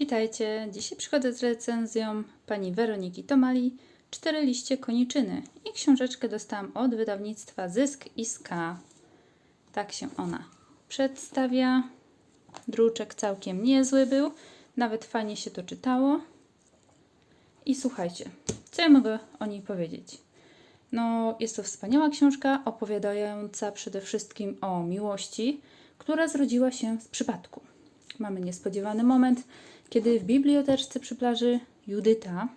Witajcie. Dzisiaj przychodzę z recenzją pani Weroniki Tomali Cztery liście koniczyny i książeczkę dostałam od wydawnictwa Zysk i Ska. Tak się ona przedstawia. Druczek całkiem niezły był, nawet fajnie się to czytało. I słuchajcie, co ja mogę o niej powiedzieć? No, jest to wspaniała książka opowiadająca przede wszystkim o miłości, która zrodziła się z przypadku. Mamy niespodziewany moment, kiedy w biblioteczce przy plaży Judyta,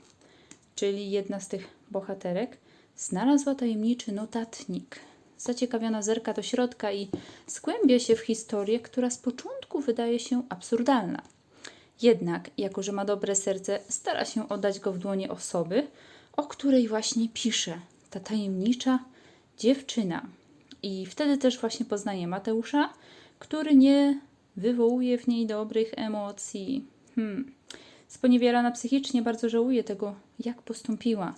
czyli jedna z tych bohaterek, znalazła tajemniczy notatnik. Zaciekawiona zerka do środka i skłębia się w historię, która z początku wydaje się absurdalna. Jednak, jako że ma dobre serce, stara się oddać go w dłonie osoby, o której właśnie pisze. Ta tajemnicza dziewczyna. I wtedy też właśnie poznaje Mateusza, który nie wywołuje w niej dobrych emocji. Hmm. Sponiewierana psychicznie bardzo żałuje tego, jak postąpiła,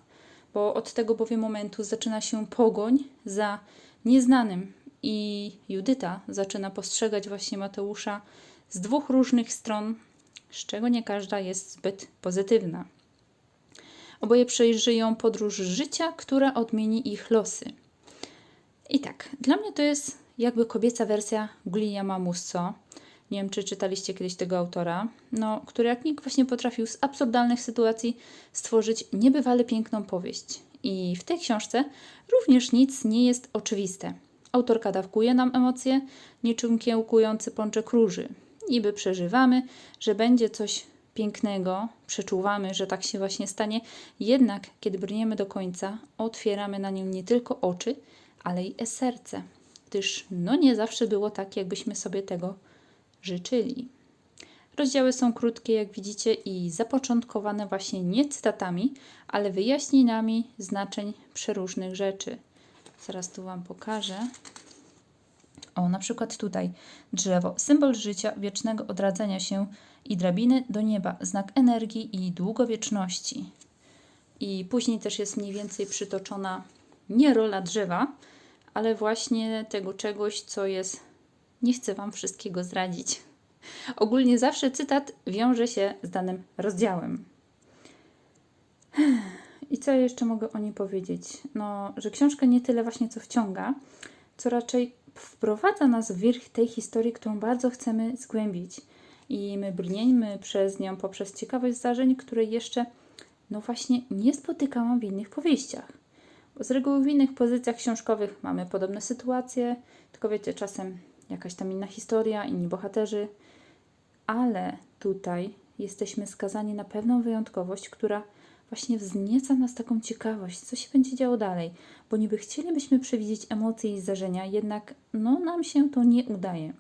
bo od tego bowiem momentu zaczyna się pogoń za nieznanym i Judyta zaczyna postrzegać właśnie Mateusza z dwóch różnych stron, z czego nie każda jest zbyt pozytywna. Oboje przeżyją podróż życia, która odmieni ich losy. I tak, dla mnie to jest jakby kobieca wersja Guillaume'a Musso. Nie wiem, czy czytaliście kiedyś tego autora, no, który jak nikt właśnie potrafił z absurdalnych sytuacji stworzyć niebywale piękną powieść. I w tej książce również nic nie jest oczywiste. Autorka dawkuje nam emocje, niczym kiełkujący pączek róży. Niby przeżywamy, że będzie coś pięknego, przeczuwamy, że tak się właśnie stanie, jednak kiedy brniemy do końca, otwieramy na nią nie tylko oczy, ale i serce, gdyż no nie zawsze było tak, jakbyśmy sobie tego życzyli. Rozdziały są krótkie, jak widzicie, i zapoczątkowane właśnie nie cytatami, ale wyjaśnieniami znaczeń przeróżnych rzeczy. Zaraz tu Wam pokażę. O, na przykład tutaj drzewo, symbol życia, wiecznego odradzania się i drabiny do nieba, znak energii i długowieczności. I później też jest mniej więcej przytoczona nie rola drzewa, ale właśnie tego czegoś, co jest. Nie chcę Wam wszystkiego zdradzić. Ogólnie zawsze cytat wiąże się z danym rozdziałem. I co jeszcze mogę o niej powiedzieć? No, że książka nie tyle właśnie co wciąga, co raczej wprowadza nas w wierzch tej historii, którą bardzo chcemy zgłębić. I my brniemy przez nią poprzez ciekawość zdarzeń, które jeszcze, no właśnie, nie spotykałam w innych powieściach. Bo z reguły w innych pozycjach książkowych mamy podobne sytuacje, tylko wiecie, czasem jakaś tam inna historia, inni bohaterzy, ale tutaj jesteśmy skazani na pewną wyjątkowość, która właśnie wznieca nas taką ciekawość, co się będzie działo dalej, bo niby chcielibyśmy przewidzieć emocje i zdarzenia, jednak no nam się to nie udaje.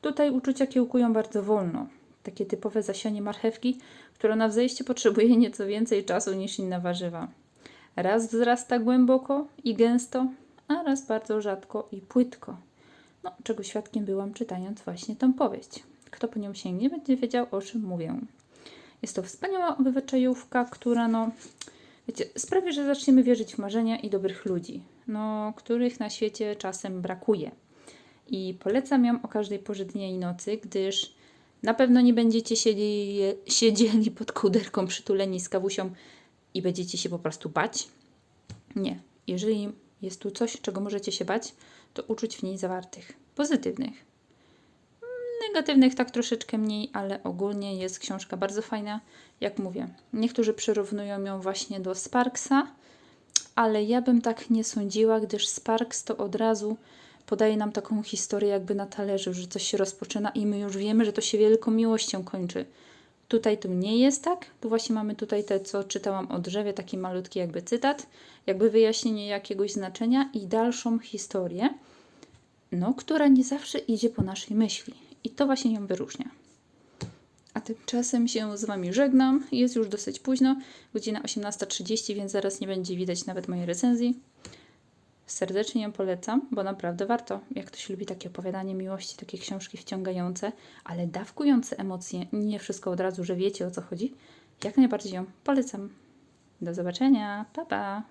Tutaj uczucia kiełkują bardzo wolno. Takie typowe zasianie marchewki, która na wzejście potrzebuje nieco więcej czasu niż inne warzywa. Raz wzrasta głęboko i gęsto, a raz bardzo rzadko i płytko. No, czego świadkiem byłam czytając właśnie tą powieść. Kto po nią sięgnie, będzie wiedział, o czym mówię. Jest to wspaniała obywatelówka, która no, wiecie, sprawi, że zaczniemy wierzyć w marzenia i dobrych ludzi, no, których na świecie czasem brakuje. I polecam ją o każdej porze dnia i nocy, gdyż na pewno nie będziecie siedzieli, siedzieli pod kołderką przytuleni z kawusią i będziecie się po prostu bać. Nie. Jeżeli jest tu coś, czego możecie się bać, to uczuć w niej zawartych, pozytywnych. Negatywnych tak troszeczkę mniej, ale ogólnie jest książka bardzo fajna. Jak mówię, niektórzy przyrównują ją właśnie do Sparksa, ale ja bym tak nie sądziła, gdyż Sparks to od razu podaje nam taką historię jakby na talerzu, że coś się rozpoczyna i my już wiemy, że to się wielką miłością kończy. Tutaj to nie jest tak. Tu właśnie mamy tutaj te, co czytałam o drzewie, taki malutki jakby cytat, jakby wyjaśnienie jakiegoś znaczenia i dalszą historię, no, która nie zawsze idzie po naszej myśli. I to właśnie ją wyróżnia. A tymczasem się z Wami żegnam. Jest już dosyć późno, godzina 18.30, więc zaraz nie będzie widać nawet mojej recenzji. Serdecznie ją polecam, bo naprawdę warto. Jak ktoś lubi takie opowiadanie miłości, takie książki wciągające, ale dawkujące emocje, nie wszystko od razu, że wiecie o co chodzi, jak najbardziej ją polecam. Do zobaczenia. Pa, pa!